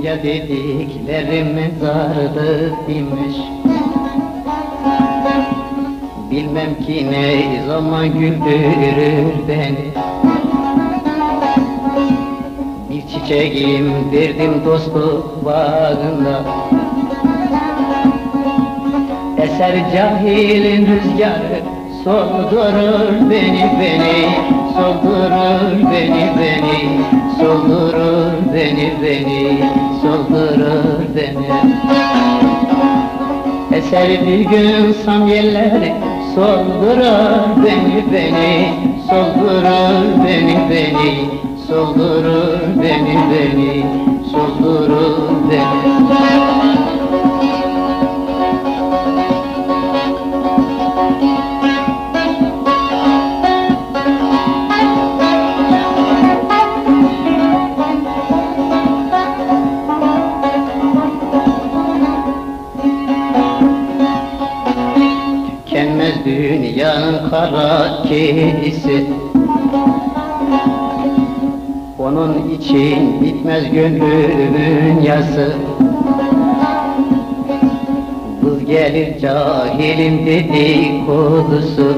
Dünce dediklerim mezardı imiş. Bilmem ki ne zaman güldürür beni. Bir çiçeğim verdim dostluk bağında. Eser cahilin rüzgarı Soldurur beni beni. Soldurur beni beni. Soldurur beni beni Soldurur beni Eser bir gün samyelleri Soldurur beni beni Soldurur beni beni Soldurur beni beni Soldurur dünyanın kara kedisi. Onun için bitmez gönlümün yası. Kız gelir cahilim dedikodusu.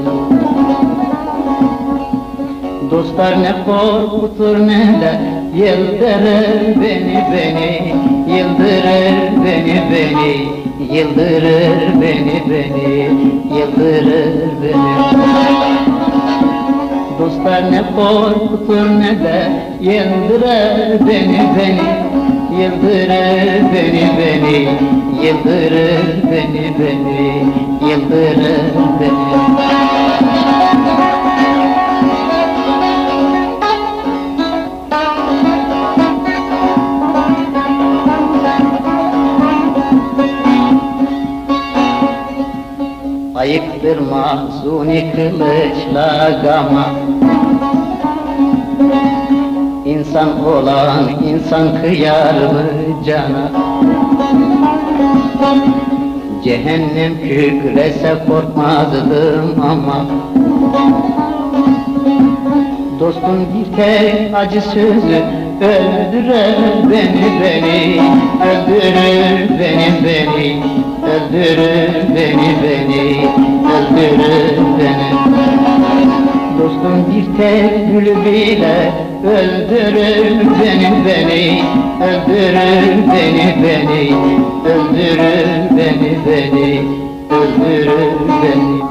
Dostlar ne korkutur ne de Yıldırır beni beni Yıldırır beni beni Yıldırır beni beni Yıldırır beni. Dostlar ne korkutur ne de Yıldırır beni beni Yıldırır beni beni Yıldırır beni beni Yıldırır Ayıktır mahzuni kılıçla gama İnsan olan insan kıyar mı cana? Cehennem kükrese korkmazdım ama. Dostum bir tek acı sözü öldürür beni beni Öldürür beni beni Öldürün beni beni, öldürün beni. Dostum bir tek gülü bile Öldürün beni beni, öldürün beni beni. Öldürün beni beni, öldürün beni.